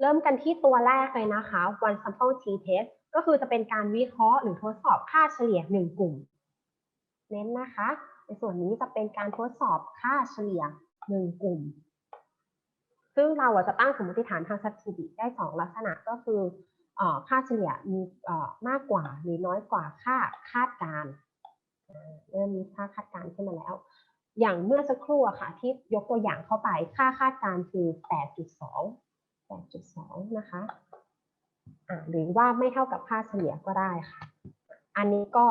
เริ่มกันที่ตัวแรกเลยนะคะ one sample t test ก็คือจะเป็นการวิเคราะห์หรือทดสอบค่าเฉลี่ย 1 กลุ่ม เน้นนะคะ ในส่วนนี้จะเป็นการทดสอบค่าเฉลี่ย 1 กลุ่ม ซึ่งเราจะตั้งสมมติฐานทางสถิติได้ 2 ลักษณะก็คือเออค่าเฉลี่ยมีเอ่อมากกว่าหรือน้อยกว่าค่าคาดการเริ่มมีค่าคาดการขึ้นมาแล้ว อย่างเมื่อสักครู่อะค่ะที่ยกตัวอย่างเข้าไปค่าคาดการคือ 8.2 8.2 นะคะหรือว่าไม่เท่ากับค่าเฉลี่ยก็ได้ค่ะ อันนี้ก็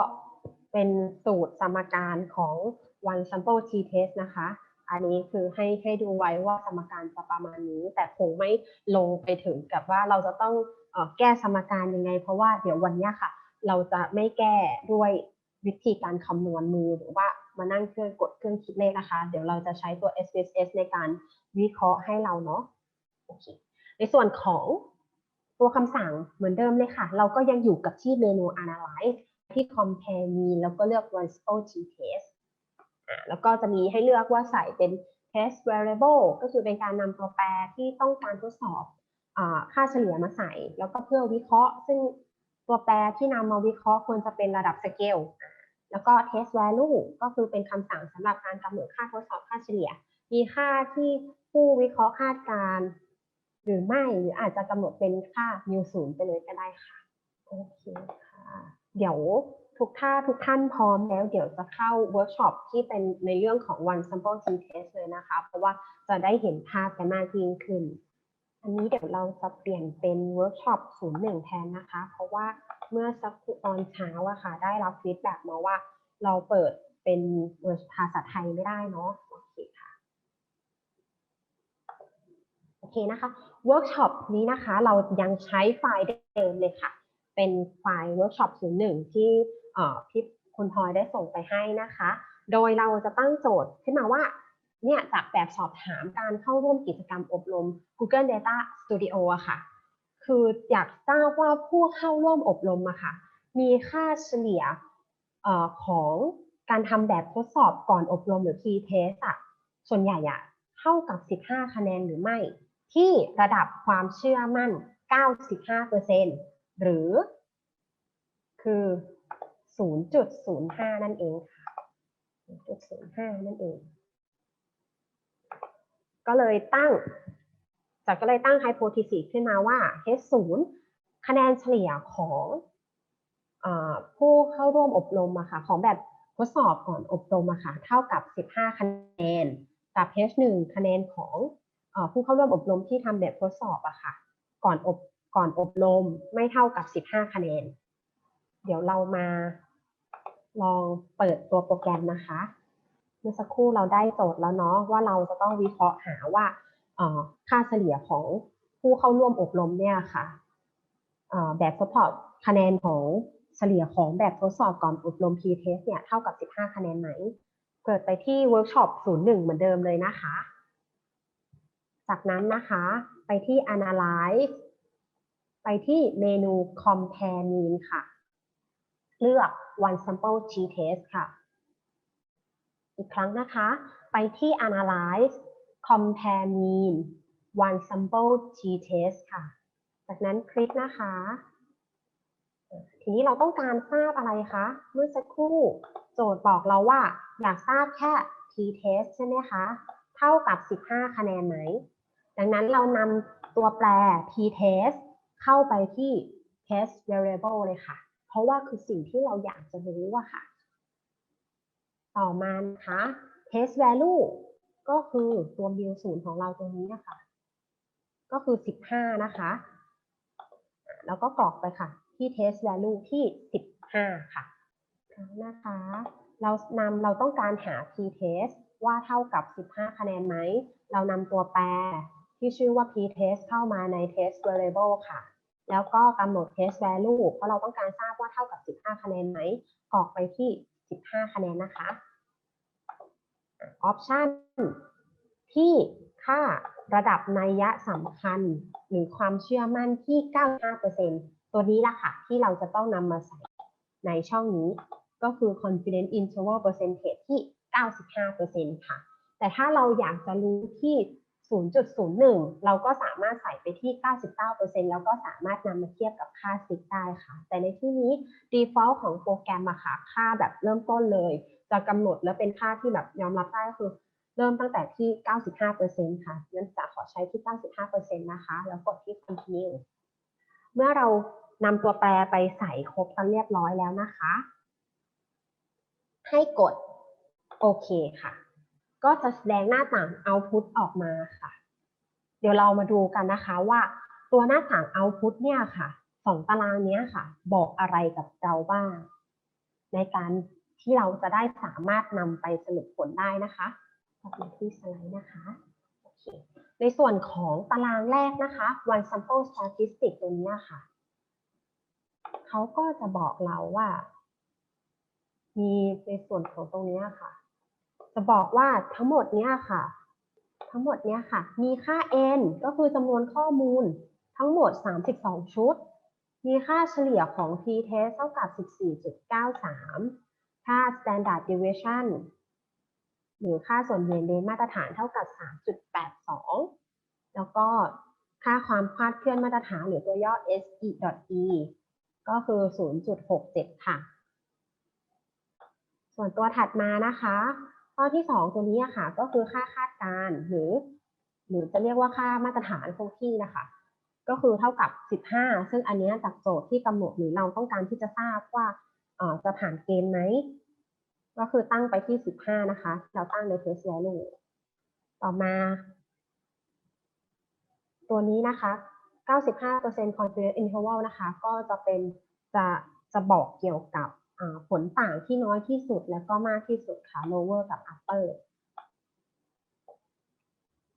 เป็นสูตรสมการของ one sample t test นะคะ อันนี้คือให้ให้ดูไว้ว่าสมการจะประมาณนี้ แต่คงไม่ลงไปถึงกับว่าเราจะต้องอแก้สมการยังไง เพราะว่าเดี๋ยววันเนี้ยค่ะ เราจะไม่แก้ด้วยวิธีการคำนวณมือหรือว่ามานั่งเครื่องกดเครื่องคิดเลขนะคะ เดี๋ยวเราจะใช้ตัว SPSS ในการวิเคราะห์ให้เราเนาะโอเค ในส่วนของตัวคำสั่งเหมือนเดิมเลยค่ะ เราก็ยังอยู่กับที่เมนู analyze ที่ compare mean แล้วก็เลือก one sample t test อะแล้วก็จะมีให้เลือกว่าใส่เป็น test variable ก็คือเป็นการนำตัวแปรที่ต้องการทดสอบอาค่าเฉลี่ยมาใส่ แล้วก็เพื่อวิเคราะห์ ซึ่งตัวแปรที่นำมาวิเคราะห์ควรจะเป็นระดับสเกลแล้วก็ test value ก็คือเป็นคำสั่งสำหรับการกำหนดค่าทดสอบค่าเฉลี่ย มีค่าที่ผู้วิเคราะห์คาดการณ์ หรือไม่หรืออาจจะกำหนดเป็นค่า mu ศูนย์ไปเลยก็ได้ค่ะโอเคค่ะ เดี๋ยวทุกท่าทุกท่านพร้อมแล้ว เดี๋ยวจะเข้าเวิร์กช็อปที่เป็นในเรื่องของ one sample t test เลยนะคะ เพราะว่าจะได้เห็นภาพกันมากยิ่งขึ้น อันนี้เดี๋ยวเราจะเปลี่ยนเป็นเวิร์กช็อป01แทนนะคะ เพราะว่าเมื่อสักตอนเช้าอะค่ะ ได้รับฟีดแบ็มาว่าเราเปิดเป็นเวอร์ภาษาไทยไม่ได้เนาะโอเคค่ะ โอเคนะคะ เวิร์กช็อปนี้นะคะ เรายังใช้ไฟล์เดิมเลยค่ะ เป็นไฟล์เวิร์กช็อป01ที่เอ่พี่คุณพลอยได้ส่งไปให้นะคะ โดยเราจะตั้งโจทย์ขึ้นมาว่าเนี่ยจากแบบสอบถามการเข้าร่วมกิจกรรมอบรม Google Data Studio อะค่ะ คืออยากทราบว่าผู้เข้าร่วมอบรมอะค่ะ มีค่าเฉลี่ยออของการทำแบบทดสอบก่อนอบรมหรือ P-test อะส่วนใหญ่อะเท่ากับ 15 คะแนนหรือไม่ ที่ระดับความเชื่อมั่น 95%หรือ คือ 0.05 นั่นเองค่ะ0.05 นั่นเอง ก็เลยตั้งจากก็เลยตั้งไฮโพทีซิสขึ้นมาว่า H0 คะแนนเฉลี่ยของอผู้เข้าร่วมอบรมอะค่ะ ของแบบทดสอบก่อนอบรมอะค่ะ เท่ากับ 15 คะแนน กับ H1 คะแนนของ ผู้เข้าร่วมอบรมที่ทำแบบทดสอบอะค่ะ ก่อนอบก่อนอบรมไม่เท่ากับ 15 คะแนน เดี๋ยวเรามาลองเปิดตัวโปรแกรมนะคะ เมื่อสักครู่เราได้โจทย์แล้วเนาะว่าเราจะต้องวิเคราะห์หาว่าค่าเฉลี่ยของผู้เข้าร่วมอบรมเนี่ยค่ะแบบทดสอบคะแนนของเฉลี่ยของแบบทดสอบก่อนอบรม P-test เนี่ยเท่ากับ 15 คะแนนไหม เกิดไปที่เวิร์กช็อป01 เหมือนเดิมเลยนะคะ จากนั้นนะคะไปที่ analyze ไปที่เมนู compare mean ค่ะ เลือก one sample t-test ค่ะ อีกครั้งนะคะ ไปที่ analyze compare mean one sample t-test ค่ะ จากนั้นคลิกนะคะ ทีนี้เราต้องการทราบอะไรคะ เมื่อสักครู่โจทย์บอกเราว่า อยากทราบแค่ t-test ใช่ไหมคะ เท่ากับ 15 คะแนนไหม ดังนั้นเรานำตัวแปร t-test เข้าไปที่ test variable เลยค่ะ เพราะว่าคือสิ่งที่เราอยากจะรู้อะค่ะ ต่อมานะคะ test value ก็คือตัว mu ศูนย์ของเราตรงนี้นะคะ ก็คือ 15 นะคะ แล้วก็กรอกไปค่ะ ที่ test value ที่ 15 ค่ะนะคะ เรานำเราต้องการหา p-test ว่าเท่ากับ 15 คะแนนไหม เรานำตัวแปร ที่ชื่อว่า p-test เข้ามาใน test variable ค่ะ แล้วก็กำหนด test value เพราะเราต้องการทราบว่าเท่ากับ 15 คะแนนไหมกรอกไปที่ 15 คะแนนนะคะออปชันที่ค่าระดับนัยยะสำคัญหรือความเชื่อมั่นที่ 95%ตัวนี้ล่ะค่ะ ที่เราจะต้องนำมาใส่ในช่องนี้ ก็คือ confidence interval percentage ที่ 95%ค่ะ แต่ถ้าเราอยากจะรู้ที่ 0.01 เราก็สามารถใส่ไปที่ 99%แล้วก็สามารถนำมาเทียบกับค่าซิกได้ค่ะ แต่ในที่นี้ default ของโปรแกรมอะค่ะ ค่าแบบเริ่มต้นเลย จะกำหนดแล้วเป็นค่าที่แบบยอมรับได้คือ เริ่มตั้งแต่ที่ 95%ค่ะงั้นจะขอใช้ที่ 95%นะคะ แล้วกดที่ continue เมื่อเรานำตัวแปรไปใส่ครบกันเรียบร้อยแล้วนะคะ ให้กดโอเคค่ะ ก็จะแสดงหน้าต่าง output ออกมาค่ะ เดี๋ยวเรามาดูกันนะคะว่าตัวหน้าต่าง output เนี่ยค่ะสองตารางนี้ค่ะ บอกอะไรกับเราบ้าง ในการที่เราจะได้สามารถนำไปสรุปผลได้นะคะกลับมาที่สไลด์นะคะโอเคในส่วนของตารางแรกนะคะ one sample statistic ตัวนี้ค่ะ เขาก็จะบอกเราว่า มีในส่วนของตรงนี้ค่ะ จะบอกว่าทั้งหมดเนี้ยค่ะ ทั้งหมดเนี้ยค่ะ มีค่า n ก็คือจำนวนข้อมูลทั้งหมด 32 ชุด มีค่าเฉลี่ยของ t-test เท่ากับ 14.93 ค่า standard deviation หรือค่าส่วนเบี่ยงเบนมาตรฐานเท่ากับ 3.82 แล้วก็ค่าความคลาดเคลื่อนมาตรฐานหรือตัวย่อ SE.E ก็คือ 0.67 ค่ะ ส่วนตัวถัดมานะคะ ข้อที่ 2 ตัวนี้ค่ะก็คือค่าคาดการณ์หรือ หรือจะเรียกว่าค่ามาตรฐานคงที่นะคะ ก็คือเท่ากับ 15 ซึ่งอันนี้จากโจทย์ที่กำหนดหรือเราต้องการที่จะทราบว่าเอ่อจะผ่านเกณฑ์ไหมก็คือตั้งไปที่ 15 นะคะ เราตั้งใน test value ต่อมา ตัวนี้นะคะ 95% confidence interval นะคะ ก็จะเป็นจะจะบอกเกี่ยวกับ ผลต่างที่น้อยที่สุดแล้วก็มากที่สุดค่ะ lower กับ upper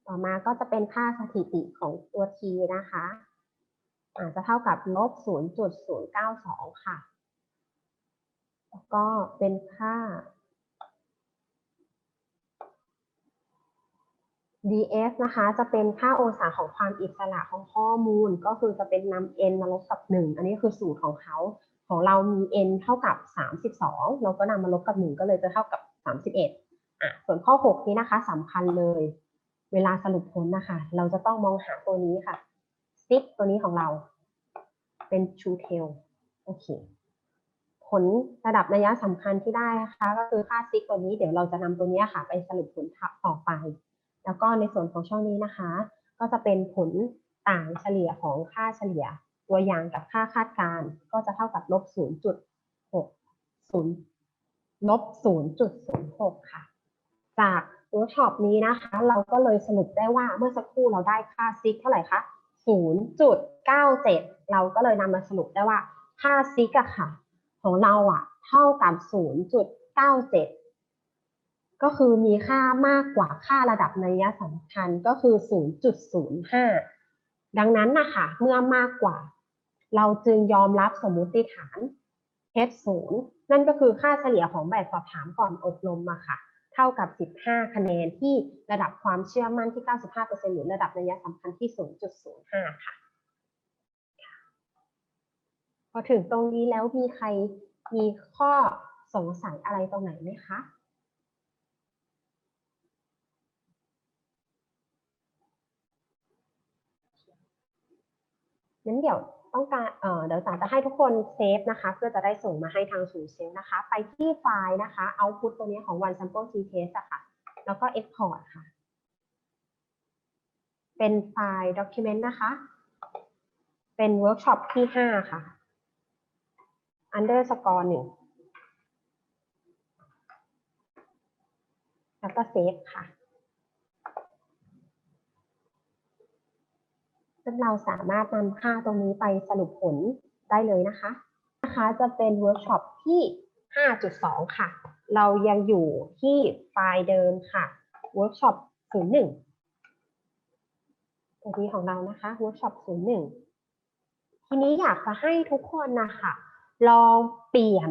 ต่อมาก็จะเป็นค่าสถิติของตัว t นะคะอาจจะเท่ากับลบ 0.092 ค่ะ แล้วก็เป็นค่า df นะคะ จะเป็นค่าองศาของความอิสระของข้อมูล ก็คือจะเป็นนำ n มาลบกับ 1 อันนี้คือสูตรของเขา ของเรามี n เท่ากับ 32 เราก็นำมาลบกับ 1 ก็เลยจะเท่ากับ 31อะส่วนข้อ 6 นี้นะคะสำคัญเลย เวลาสรุปผลนะคะ เราจะต้องมองหาตัวนี้ค่ะ stick ตัวนี้ของเรา เป็น true tail โอเค ผลระดับนัยสำคัญที่ได้นะคะ ก็คือค่า stick ตัวนี้เดี๋ยวเราจะนำตัวนี้ค่ะ ไปสรุปผลต่อไป แล้วก็ในส่วนของช่องนี้นะคะ ก็จะเป็นผลต่างเฉลี่ยของค่าเฉลี่ย ตัวอย่างกับค่าคาดการณ์ก็จะเท่ากับลบ0.60ลบ0.06 ค่ะ จากเวิร์กช็อปนี้นะคะ เราก็เลยสรุปได้ว่าเมื่อสักครู่เราได้ค่าซิกเท่าไหร่คะ0.97 เราก็เลยนำมาสรุปได้ว่าค่าซิกอะค่ะ ของเราอะเท่ากับ 0.97 ก็คือมีค่ามากกว่าค่าระดับนัยสำคัญก็คือ 0.05 ดังนั้นนะคะเมื่อมากกว่า เราจึงยอมรับสมมุติฐาน H0 นั่นก็คือค่าเฉลี่ยของแบบสอบถามก่อนอบรมอะค่ะ เท่ากับ 15 คะแนนที่ระดับความเชื่อมั่นที่ 95%หรือระดับนัยสำคัญที่ 0.05 ค่ะ พอถึงตรงนี้แล้วมีใครมีข้อสงสัยอะไรตรงไหนไหมคะงั้นเดี๋ยว ต้องการเเดี๋ยวจ๋าจะให้ทุกคนเซฟนะคะเพื่อจะได้ส่งมาให้ทางศูนย์เซลล์นะคะ ไปที่ไฟล์นะคะ output ตัวนี้ของ one sample t test อะค่ะ แล้วก็ export ค่ะ เป็นไฟล์ document นะคะ เป็น workshop ที่ 5 ค่ะ underscore หนึ่งแล้วก็เซฟค่ะ ซึ่งเราสามารถนำค่าตรงนี้ไปสรุปผลได้เลยนะคะนะคะจะเป็นเวิร์กช็อปที่ 5.2 ค่ะ เรายังอยู่ที่ไฟล์เดิมค่ะเวิร์กช็อป01ตัวนี้ของเรานะคะเวิร์กช็อป01 ทีนี้อยากจะให้ทุกคนนะคะลองเปลี่ยน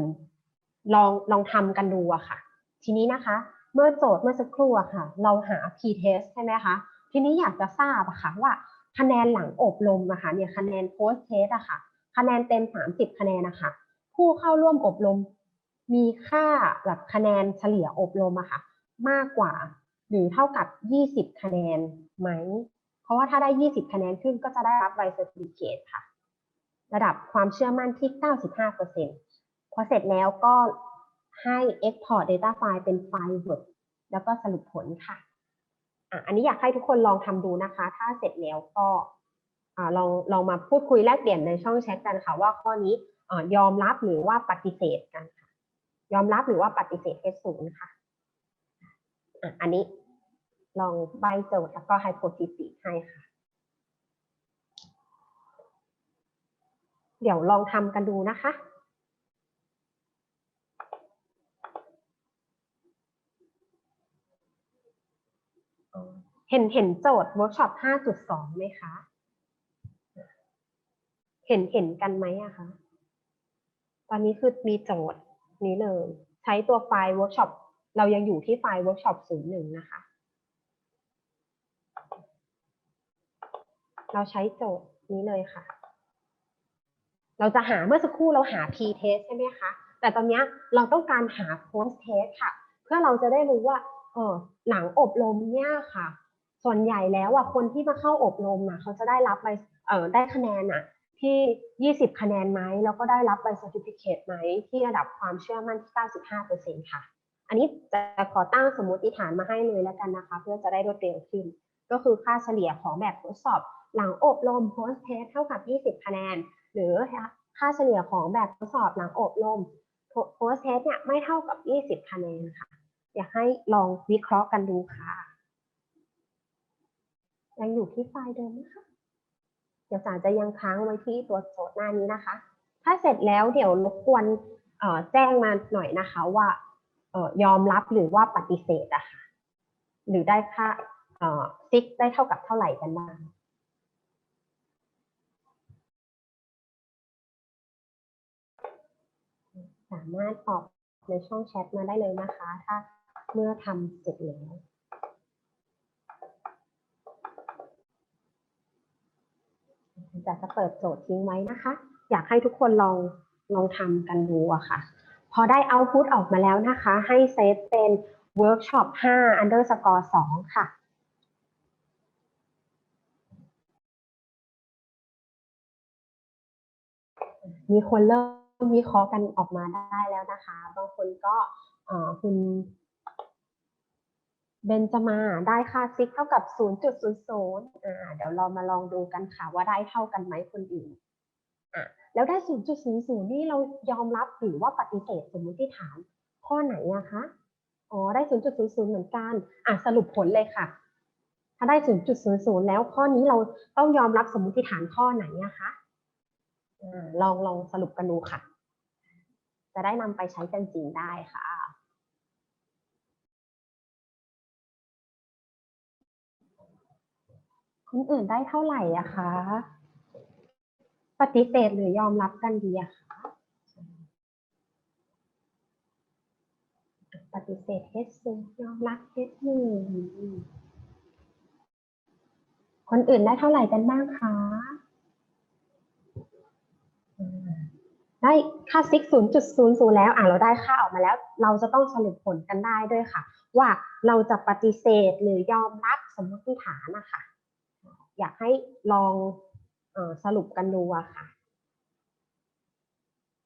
ลองลองทำกันดูอะค่ะ ทีนี้นะคะ เมื่อโจทย์เมื่อสักครู่อะค่ะ เราหา p-test ใช่ไหมคะ ทีนี้อยากจะทราบอะค่ะว่า คะแนนหลังอบรมอะคะเนี่ยคะแนน post test อะค่ะ คะแนนเต็ม 30 คะแนนนะคะผู้เข้าร่วมอบรมมีค่าแบบคะแนนเฉลี่ยอบรมอะค่ะ มากกว่าหรือเท่ากับ 20 คะแนนไหม เพราะว่าถ้าได้ 20 คะแนนขึ้นก็จะได้รับใบเซอร์ติฟิเคตค่ะ ระดับความเชื่อมั่นที่ 95%พอเสร็จแล้วก็ให้ export data file เป็นไฟล์ Word แล้วก็สรุปผลค่ะ อันนี้อยากให้ทุกคนลองทำดูนะคะ ถ้าเสร็จแล้วก็ลองลองมาพูดคุยแลกเปลี่ยนในช่องแชทกันค่ะ ว่าข้อนี้อยอมรับหรือว่าปฏิเสธกันค่ะ ยอมรับหรือว่าปฏิเสธ S0 ค่ะอะอันนี้ลองใบโจทย์แล้วก็ไฮโพทีซิสให้ค่ะ เดี๋ยวลองทำกันดูนะคะ เห็นเห็นโจทย์เวิร์กช็อป 5.2 ไหมคะ เห็นเห็นกันไหมอะคะ ตอนนี้คือมีโจทย์นี้เลย ใช้ตัวไฟล์เวิร์กช็อป เรายังอยู่ที่ไฟล์เวิร์กช็อป 01 นะคะ เราใช้โจทย์นี้เลยค่ะ เราจะหาเมื่อสักครู่เราหา p test ใช่ไหมคะ แต่ตอนนี้เราต้องการหา post test ค่ะ เพื่อเราจะได้รู้ว่าเออหลังอบรมเนี่ยค่ะ ส่วนใหญ่แล้วอะคนที่มาเข้าอบรมอะเขาจะได้รับใบเออได้คะแนนอะที่ 20 คะแนนไหมแล้วก็ได้รับใบ certificate ไหมที่ระดับความเชื่อมั่นที่ 95%ค่ะ อันนี้จะขอตั้งสมมติฐานมาให้เลยแล้วกันนะคะ เพื่อจะได้รวดเร็วขึ้น ก็คือค่าเฉลี่ยของแบบทดสอบ หลังอบรม post test เท่ากับ 20 คะแนน หรือค่าเฉลี่ยของแบบทดสอบหลังอบรม post test เนี่ยไม่เท่ากับ 20 คะแนนค่ะ อยากให้ลองวิเคราะห์กันดูค่ะ ยังอยู่ที่ไฟล์เดิมนะคะ เดี๋ยวสารจะยังค้างไว้ที่ตัวโจทย์หน้านี้นะคะ ถ้าเสร็จแล้วเดี๋ยวรบกวนเออแจ้งมาหน่อยนะคะว่าเออยอมรับหรือว่าปฏิเสธอะค่ะ หรือได้ค่าเออซิกได้เท่ากับเท่าไหร่กันบ้างสามารถตอบในช่องแชทมาได้เลยนะคะ ถ้าเมื่อทำเสร็จแล้ว จะจะเปิดโจทย์ทิ้งไว้นะคะ อยากให้ทุกคนลองลองทำกันดูอะค่ะ พอได้เอาพุตออกมาแล้วนะคะ ให้เซฟเป็น workshop 5 underscore 2ค่ะมีคนเริ่มวิเคราะห์กันออกมาได้แล้วนะคะ บางคนก็คุณ เบนจามาได้ค่าซิกเท่ากับ 0.00อ่าเดี๋ยวเรามาลองดูกันค่ะว่าได้เท่ากันไหมคนอื่นอะแล้วได้ 0.00 นี่เรายอมรับหรือว่าปฏิเสธสมมติฐาน ข้อไหนอะคะ อ๋อ ได้ 0.00 เหมือนกัน อะสรุปผลเลยค่ะ ถ้าได้ 0.00 แล้วข้อนี้เราต้องยอมรับสมมติฐานข้อไหนอะคะอ่ลองลองสรุปกันดูค่ะ จะได้นำไปใช้กันจริงได้ค่ะ คนอื่นได้เท่าไหร่อะคะ ปฏิเสธหรือยอมรับกันดีอะคะปฏิเสธเฮดซูยอมรับเฮดหนึ่งคนอื่นได้เท่าไหร่กันบ้างคะ ได้ค่าซิก0.00แล้ว อะเราได้ค่าออกมาแล้ว เราจะต้องสรุปผลกันได้ด้วยค่ะ ว่าเราจะปฏิเสธหรือยอมรับสมมติฐานนะคะ อยากให้ลองอสรุปกันดูอะค่ะ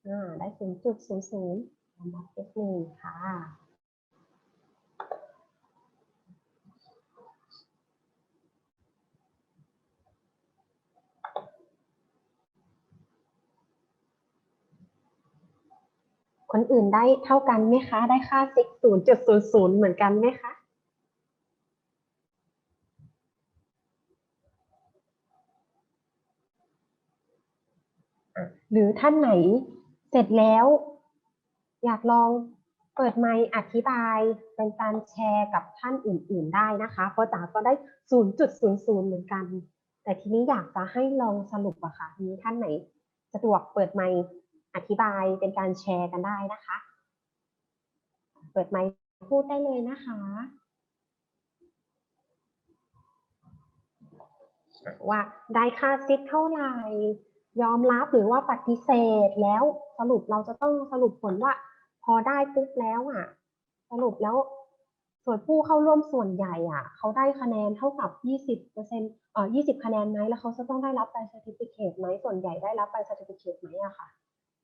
อ่าได้0.00ยอมรับ S หนึ่งค่ะคนอื่นได้เท่ากันไหมคะ ได้ค่าซิก0.00 เหมือนกันไหมคะ หรือท่านไหนเสร็จแล้ว อยากลองเปิดไมค์อธิบายเป็นการแชร์กับท่านอื่น ๆ ได้นะคะเพราะจ๋าก็ได้ 0.00 เหมือนกัน แต่ทีนี้อยากจะให้ลองสรุปอะค่ะมีท่านไหนสะดวกเปิดไมค์อธิบายเป็นการแชร์กันได้นะคะ เปิดไมค์พูดได้เลยนะคะว่าได้ค่าซิทเท่าไหร่ ยอมรับหรือว่าปฏิเสธแล้วสรุปเราจะต้องสรุปผลว่า พอได้ปุ๊บแล้วอะ สรุปแล้วส่วนผู้เข้าร่วมส่วนใหญ่อะ เขาได้คะแนนเท่ากับ 20เปอร์เซ็นต์เอ่อ20 คะแนนไหมแล้วเขาจะต้องได้รับใบ certificate ไหมส่วนใหญ่ได้รับใบ certificate ไหมอะค่ะ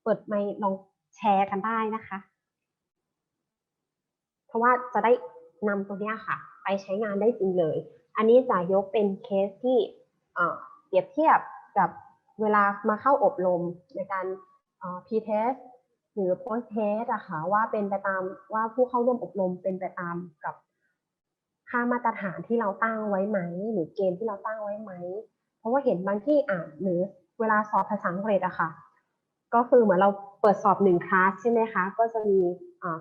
เปิดไมค์ลองแชร์กันได้นะคะ เพราะว่าจะได้นำตัวเนี้ยค่ะ ไปใช้งานได้จริงเลย อันนี้จะยกเป็นเคสที่เอ่อเปรียบเทียบกับ เวลามาเข้าอบรมในการเอ่อ p-test หรือ post-test อะค่ะว่าเป็นไปตามว่าผู้เข้าร่วมอบรมเป็นไปตามกับค่ามาตรฐานที่เราตั้งไว้ไหม หรือเกณฑ์ที่เราตั้งไว้ไหม เพราะว่าเห็นบางที่อ่านหรือเวลาสอบภาษาอังกฤษอะค่ะ ก็คือเหมือนเราเปิดสอบหนึ่งคลาสใช่ไหมคะ ก็จะมี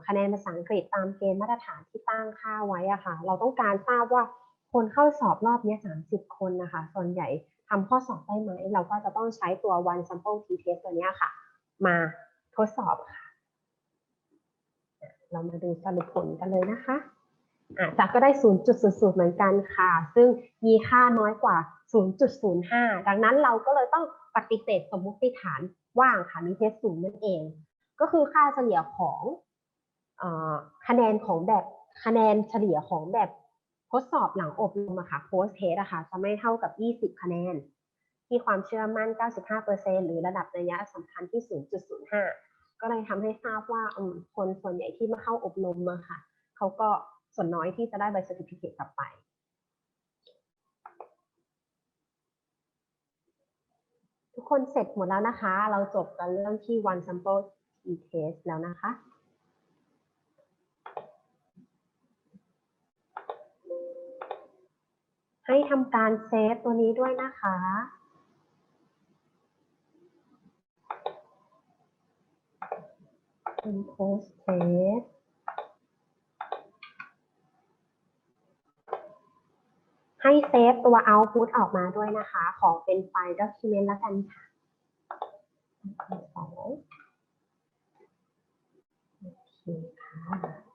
คะแนนภาษาอังกฤษตามเกณฑ์มาตรฐานที่ตั้งค่าไว้อะค่ะ เราต้องการทราบว่าคนเข้าสอบรอบนี้สามสิบคนนะคะ ส่วนใหญ่ ทำข้อสอบได้ไหม เราก็จะต้องใช้ตัว one sample t test ตัวนี้ค่ะ มาทดสอบค่ะ เรามาดูสรุปผลกันเลยนะคะอะจากก็ได้ 0.00 เหมือนกันค่ะ ซึ่งมีค่าน้อยกว่า 0.05 ดังนั้นเราก็เลยต้องปฏิเสธสมมุติฐานว่างค่ะ มีเทสศูนย์นั่นเอง ก็คือค่าเฉลี่ยของอคะแนนของแบบคะแนนเฉลี่ยของแบบ ทดสอบหลังอบรมอะค่ะ post test อะค่ะ จะไม่เท่ากับ 20 คะแนน ที่ความเชื่อมั่น 95%หรือระดับนัยะสำคัญที่ 0.05 ก็เลยทำให้ทราบว่าคนส่วนใหญ่ที่มาเข้าอบรมอะค่ะ เขาก็ส่วนน้อยที่จะได้ใบ certificate กลับไปทุกคนเสร็จหมดแล้วนะคะ เราจบกันเรื่องที่ one sample t test แล้วนะคะ ให้ทำการเซฟตัวนี้ด้วยนะคะ เป็น post test ให้เซฟตัว output ออกมาด้วยนะคะ ของเป็นไฟล์ document แล้วกันค่ะสองโอเคค่ะ